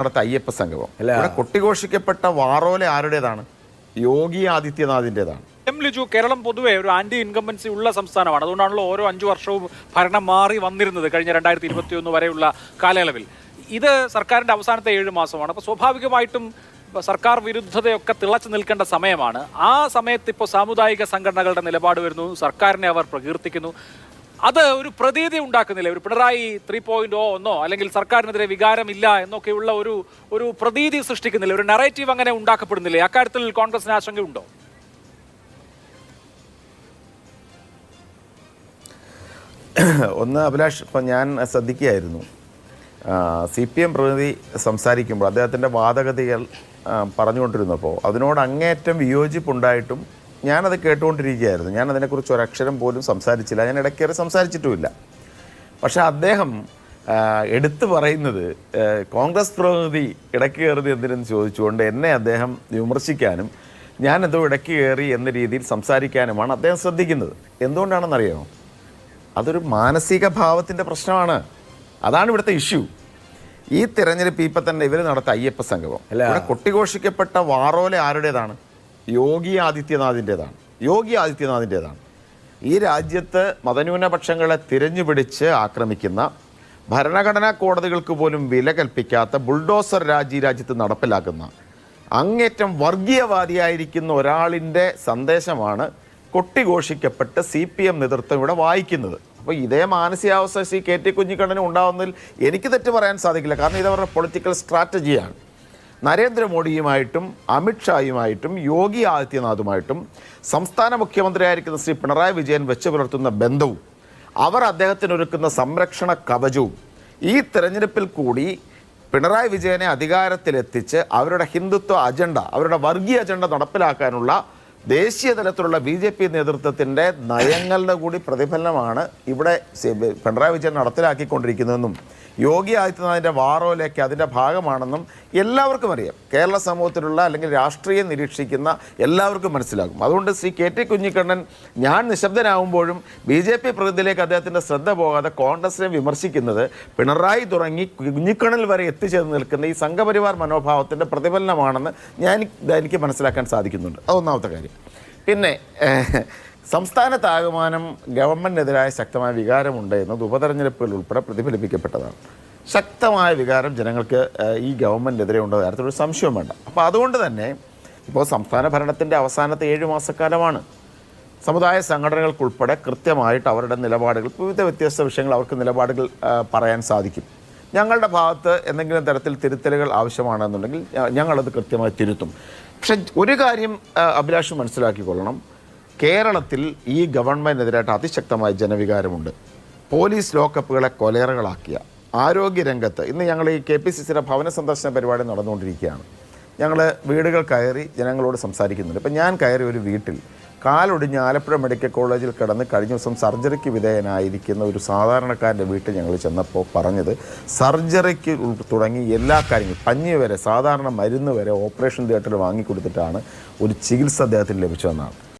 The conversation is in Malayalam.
നടത്ത അയ്യപ്പ സംഗമം. ഇവിടെ കൊട്ടിഘോഷിക്കപ്പെട്ട വാറോല ആരുടേതാണ്? യോഗി ആദിത്യനാഥിന്റെതാണ് എം ലിജു കേരളം പൊതുവേ ഒരു ആന്റി ഇൻകംബൻസി ഉള്ള സംസ്ഥാനമാണ്. അതുകൊണ്ടാണല്ലോ ഓരോ അഞ്ചു വർഷവും ഭരണം മാറി വന്നിരുന്നത് കഴിഞ്ഞ രണ്ടായിരത്തി ഇരുപത്തി ഒന്ന് വരെയുള്ള കാലയളവിൽ. ഇത് സർക്കാരിന്റെ അവസാനത്തെ ഏഴ് മാസമാണ്. അപ്പോൾ സ്വാഭാവികമായിട്ടും സർക്കാർ വിരുദ്ധതയൊക്കെ തിളച്ചു നിൽക്കേണ്ട സമയമാണ്. ആ സമയത്ത് ഇപ്പോൾ സാമുദായിക സംഘടനകളുടെ നിലപാട് വരുന്നു. സർക്കാരിനെ അവർ പ്രകീർത്തിക്കുന്നു. അത് ഒരു പ്രതീതി ഉണ്ടാക്കുന്നില്ല? ഒരു പിണറായി ത്രീ പോയിന്റ് ഓ ഒന്നോ അല്ലെങ്കിൽ സർക്കാരിനെതിരെ വികാരമില്ല എന്നൊക്കെയുള്ള ഒരു ഒരു പ്രതീതി സൃഷ്ടിക്കുന്നില്ല? ഒരു നറേറ്റീവ് അങ്ങനെ ഉണ്ടാക്കപ്പെടുന്നില്ലേ? അക്കാര്യത്തിൽ കോൺഗ്രസിന് ആശങ്കയുണ്ടോ? ഒന്ന് അഭിലാഷ് ഇപ്പം ഞാൻ ശ്രദ്ധിക്കുകയായിരുന്നു. സി പി എം പ്രതിനിധി സംസാരിക്കുമ്പോൾ അദ്ദേഹത്തിന്റെ വാദഗതികൾ പറഞ്ഞുകൊണ്ടിരുന്നപ്പോൾ അതിനോട് അങ്ങേയറ്റം വിയോജിപ്പുണ്ടായിട്ടും ഞാനത് കേട്ടുകൊണ്ടിരിക്കുകയായിരുന്നു. ഞാൻ അതിനെക്കുറിച്ച് ഒരക്ഷരം പോലും സംസാരിച്ചില്ല. ഞാൻ ഇടയ്ക്കേറെ സംസാരിച്ചിട്ടുമില്ല. പക്ഷേ അദ്ദേഹം എടുത്തു പറയുന്നത് കോൺഗ്രസ് പ്രതിനിധി ഇടയ്ക്ക് കയറുന്നത് എന്തിനെന്ന് ചോദിച്ചുകൊണ്ട് എന്നെ അദ്ദേഹം വിമർശിക്കാനും ഞാനെന്തോ ഇടയ്ക്ക് കയറി എന്ന രീതിയിൽ സംസാരിക്കാനുമാണ് അദ്ദേഹം ശ്രദ്ധിക്കുന്നത്. എന്തുകൊണ്ടാണെന്നറിയാമോ അതൊരു മാനസിക ഭാവത്തിന്റെ പ്രശ്നമാണ്. അതാണ് ഇവിടുത്തെ ഇഷ്യൂ. ഈ തിരഞ്ഞെടുപ്പ് ഇപ്പം തന്നെ ഇവർ നടത്ത അയ്യപ്പ സംഗമം. ഇവിടെ കൊട്ടിഘോഷിക്കപ്പെട്ട വാറോല ആരുടേതാണ്? യോഗി ആദിത്യനാഥിന്റെതാണ്. യോഗി ആദിത്യനാഥിന്റെതാണ്. ഈ രാജ്യത്ത് മതന്യൂനപക്ഷങ്ങളെ തിരഞ്ഞുപിടിച്ച് ആക്രമിക്കുന്ന ഭരണഘടനാ കോടതികൾക്ക് പോലും വില കൽപ്പിക്കാത്ത ബുൾഡോസർ രാജി രാജ്യത്ത് നടപ്പിലാക്കുന്ന അങ്ങേറ്റം വർഗീയവാദിയായിരിക്കുന്ന ഒരാളിന്റെ സന്ദേശമാണ് കൊട്ടിഘോഷിക്കപ്പെട്ട് സി പി എം നേതൃത്വം ഇവിടെ വായിക്കുന്നത്. അപ്പോൾ ഇതേ മാനസികാവസ്ഥ ശ്രീ കെ ടി കുഞ്ഞിക്കണ്ണന് ഉണ്ടാവുന്നതിൽ എനിക്ക് തെറ്റ് പറയാൻ സാധിക്കില്ല. കാരണം ഇതവരുടെ പൊളിറ്റിക്കൽ സ്ട്രാറ്റജിയാണ് നരേന്ദ്രമോദിയുമായിട്ടും അമിത്ഷായുമായിട്ടും യോഗി ആദിത്യനാഥുമായിട്ടും സംസ്ഥാന മുഖ്യമന്ത്രിയായിരിക്കുന്ന ശ്രീ പിണറായി വിജയൻ വെച്ച് പുലർത്തുന്ന ബന്ധവും അവർ അദ്ദേഹത്തിനൊരുക്കുന്ന സംരക്ഷണ കവചവും ഈ തെരഞ്ഞെടുപ്പിൽ കൂടി പിണറായി വിജയനെ അധികാരത്തിലെത്തിച്ച് അവരുടെ ഹിന്ദുത്വ അജണ്ട അവരുടെ വർഗീയ അജണ്ട നടപ്പിലാക്കാനുള്ള ദേശീയ തലത്തിലുള്ള ബി ജെ പി നേതൃത്വത്തിന്റെ നയങ്ങളുടെ കൂടി പ്രതിഫലനമാണ് ഇവിടെ പിണറായി വിജയൻ നടപ്പിലാക്കിക്കൊണ്ടിരിക്കുന്നതെന്നും യോഗി ആദിത്യനാഥിന്റെ വാറോയിലേക്ക് അതിന്റെ ഭാഗമാണെന്നും എല്ലാവർക്കും അറിയാം. കേരള സമൂഹത്തിലുള്ള അല്ലെങ്കിൽ രാഷ്ട്രീയം നിരീക്ഷിക്കുന്ന എല്ലാവർക്കും മനസ്സിലാകും. അതുകൊണ്ട് ശ്രീ കെ ടി കുഞ്ഞിക്കണ്ണൻ ഞാൻ നിശബ്ദനാകുമ്പോഴും ബി ജെ പി പ്രതിനിധിയിലേക്ക് അദ്ദേഹത്തിന്റെ ശ്രദ്ധ പോകാതെ കോൺഗ്രസിനെ വിമർശിക്കുന്നത് പിണറായി തുടങ്ങി കുഞ്ഞിക്കണ്ണൽ വരെ എത്തിച്ചേർന്ന് നിൽക്കുന്ന ഈ സംഘപരിവാർ മനോഭാവത്തിന്റെ പ്രതിഫലനമാണെന്ന് ഞാൻ എനിക്ക് മനസ്സിലാക്കാൻ സാധിക്കുന്നുണ്ട്. അതൊന്നാമത്തെ കാര്യം. പിന്നെ സംസ്ഥാനത്താകമാനം ഗവൺമെന്റിനെതിരായ ശക്തമായ വികാരമുണ്ട് എന്നത് ഉപതെരഞ്ഞെടുപ്പുകൾ ഉൾപ്പെടെ പ്രതിഫലിപ്പിക്കപ്പെട്ടതാണ്. ശക്തമായ വികാരം ജനങ്ങൾക്ക് ഈ ഗവൺമെന്റിനെതിരെ ഉണ്ടോ കാര്യത്തിലൊരു സംശയം വേണ്ട. അപ്പോൾ അതുകൊണ്ട് തന്നെ ഇപ്പോൾ സംസ്ഥാന ഭരണത്തിന്റെ അവസാനത്തെ ഏഴ് മാസക്കാലമാണ്. സമുദായ സംഘടനകൾക്കുൾപ്പെടെ കൃത്യമായിട്ട് അവരുടെ നിലപാടുകൾ വിവിധ വ്യത്യസ്ത വിഷയങ്ങൾ അവർക്ക് നിലപാടുകൾ പറയാൻ സാധിക്കും. ഞങ്ങളുടെ ഭാഗത്ത് എന്തെങ്കിലും തരത്തിൽ തിരുത്തലുകൾ ആവശ്യമാണെന്നുണ്ടെങ്കിൽ ഞങ്ങളത് കൃത്യമായി തിരുത്തും. പക്ഷെ ഒരു കാര്യം അഭിലാഷ് മനസ്സിലാക്കിക്കൊള്ളണം. കേരളത്തിൽ ഈ ഗവൺമെന്റിനെതിരായിട്ട് അതിശക്തമായ ജനവികാരമുണ്ട്. പോലീസ് ലോക്കപ്പുകളെ കൊലേറകളാക്കിയ ആരോഗ്യരംഗത്ത് ഇന്ന് ഞങ്ങൾ ഈ കെ പി സി സിയുടെ ഭവന സന്ദർശന പരിപാടി നടന്നുകൊണ്ടിരിക്കുകയാണ്. ഞങ്ങൾ വീടുകൾ കയറി ജനങ്ങളോട് സംസാരിക്കുന്നുണ്ട്. ഇപ്പം ഞാൻ കയറി ഒരു വീട്ടിൽ കാലൊടിഞ്ഞ് ആലപ്പുഴ മെഡിക്കൽ കോളേജിൽ കിടന്ന് കഴിഞ്ഞ ദിവസം സർജറിക്ക് വിധേയനായിരിക്കുന്ന ഒരു സാധാരണക്കാരന്റെ വീട്ടിൽ ഞങ്ങൾ ചെന്നപ്പോൾ പറഞ്ഞത് സർജറിക്ക് തുടങ്ങി എല്ലാ കാര്യങ്ങളും പഞ്ഞി വരെ സാധാരണ മരുന്ന് വരെ ഓപ്പറേഷൻ തിയേറ്ററിൽ വാങ്ങിക്കൊടുത്തിട്ടാണ് ഒരു ചികിത്സ അദ്ദേഹത്തിന് ലഭിച്ചതെന്നാണ്.